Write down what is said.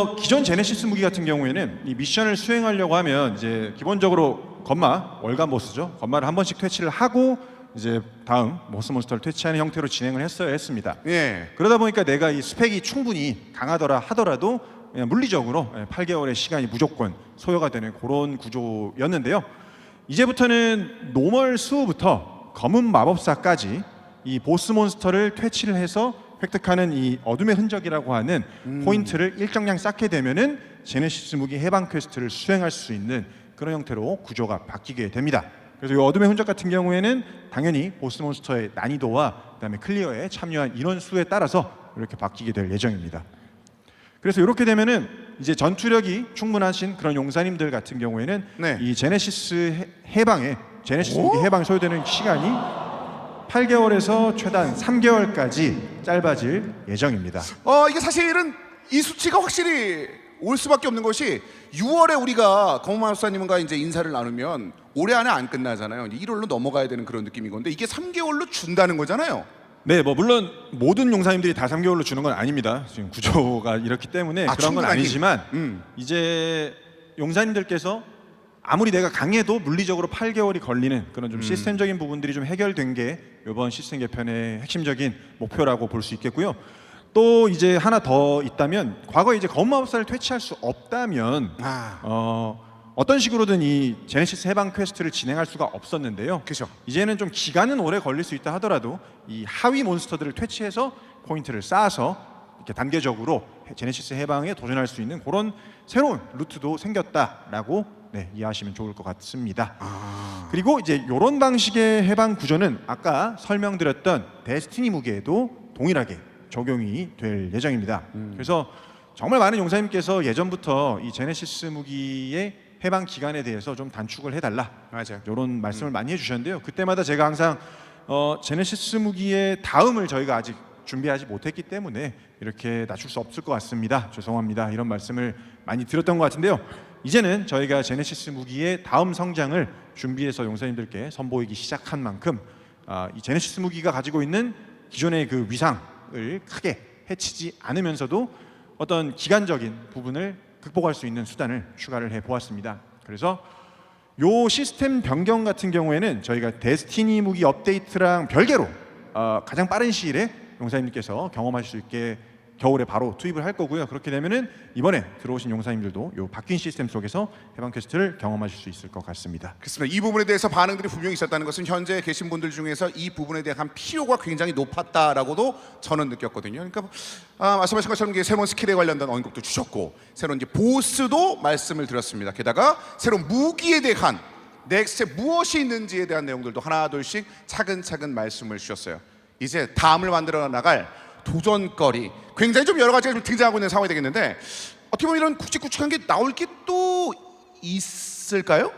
어, 기존 제네시스 무기 같은 경우에는 이 미션을 수행하려고 하면 이제 기본적으로 건마 월간 보스죠. 건마를 한 번씩 퇴치를 하고 이제 다음 보스 몬스터를 퇴치하는 형태로 진행을 했어야 했습니다. 예. 그러다 보니까 내가 이 스펙이 충분히 강하더라 하더라도 그냥 물리적으로 8개월의 시간이 무조건 소요가 되는 그런 구조였는데요. 이제부터는 노멀 수부터 검은 마법사까지 이 보스 몬스터를 퇴치를 해서 획득하는 이 어둠의 흔적이라고 하는 포인트를 일정량 쌓게 되면은 제네시스 무기 해방 퀘스트를 수행할 수 있는 그런 형태로 구조가 바뀌게 됩니다. 그래서 이 어둠의 흔적 같은 경우에는 당연히 보스 몬스터의 난이도와 그다음에 클리어에 참여한 인원 수에 따라서 이렇게 바뀌게 될 예정입니다. 그래서 이렇게 되면은 이제 전투력이 충분하신 그런 용사님들 같은 경우에는 네. 이 제네시스 해- 해방에 제네시스 무기 해방 소요되는 시간이 8개월에서 최단 3개월까지 짧아질 예정입니다. 어 이게 사실은 이 수치가 확실히 올 수밖에 없는 것이 6월에 우리가 검은마법사님과 이제 인사를 나누면 올해 안에 안 끝나잖아요. 이제 1월로 넘어가야 되는 그런 느낌인 건데 이게 3개월로 준다는 거잖아요. 네, 뭐 물론 모든 용사님들이 다 3개월로 주는 건 아닙니다. 지금 구조가 이렇기 때문에 아, 그런 건 충분하긴. 아니지만 음. 이제 용사님들께서 아무리 내가 강해도 물리적으로 8개월이 걸리는 그런 좀 시스템적인 부분들이 좀 해결된 게 이번 시스템 개편의 핵심적인 목표라고 볼 수 있겠고요. 또 이제 하나 더 있다면 과거 이제 검마법사를 퇴치할 수 없다면 아. 어, 어떤 식으로든 이 제네시스 해방 퀘스트를 진행할 수가 없었는데요. 그죠. 이제는 좀 기간은 오래 걸릴 수 있다 하더라도 이 하위 몬스터들을 퇴치해서 포인트를 쌓아서 이렇게 단계적으로 제네시스 해방에 도전할 수 있는 그런 새로운 루트도 생겼다라고 네, 이해하시면 좋을 것 같습니다. 그리고 이제 이런 방식의 해방 구조는 아까 설명드렸던 데스티니 무기에도 동일하게 적용이 될 예정입니다. 그래서 정말 많은 용사님께서 예전부터 이 제네시스 무기의 해방 기간에 대해서 좀 단축을 해달라 맞아요. 이런 말씀을 많이 해주셨는데요. 그때마다 제가 항상 어, 제네시스 무기의 다음을 저희가 아직 준비하지 못했기 때문에 이렇게 낮출 수 없을 것 같습니다. 죄송합니다. 이런 말씀을 많이 드렸던 것 같은데요. 이제는 저희가 제네시스 무기의 다음 성장을 준비해서 용사님들께 선보이기 시작한 만큼 아, 이 제네시스 무기가 가지고 있는 기존의 그 위상을 크게 해치지 않으면서도 어떤 기간적인 부분을 극복할 수 있는 수단을 추가를 해 보았습니다. 그래서 요 시스템 변경 같은 경우에는 저희가 데스티니 무기 업데이트랑 별개로 어, 가장 빠른 시일에 용사님들께서 경험하실 수 있게 겨울에 바로 투입을 할 거고요. 그렇게 되면은 이번에 들어오신 용사님들도 요 바뀐 시스템 속에서 해방 퀘스트를 경험하실 수 있을 것 같습니다. 그렇습니다. 이 부분에 대해서 반응들이 분명히 있었다는 것은 현재 계신 분들 중에서 이 부분에 대한 필요가 굉장히 높았다라고도 저는 느꼈거든요. 그러니까 아, 말씀하신 것처럼 이게 새로운 스킬에 관련된 언급도 주셨고 새로운 이제 보스도 말씀을 드렸습니다. 게다가 새로운 무기에 대한 넥스트에 무엇이 있는지에 대한 내용들도 하나 둘씩 차근차근 말씀을 주셨어요. 이제 다음을 만들어 나갈 도전거리 굉장히 좀 여러 가지가 좀 등장하고 있는 상황이 되겠는데 어떻게 보면 이런 굵직굵직한 게 나올 게 또 있을까요?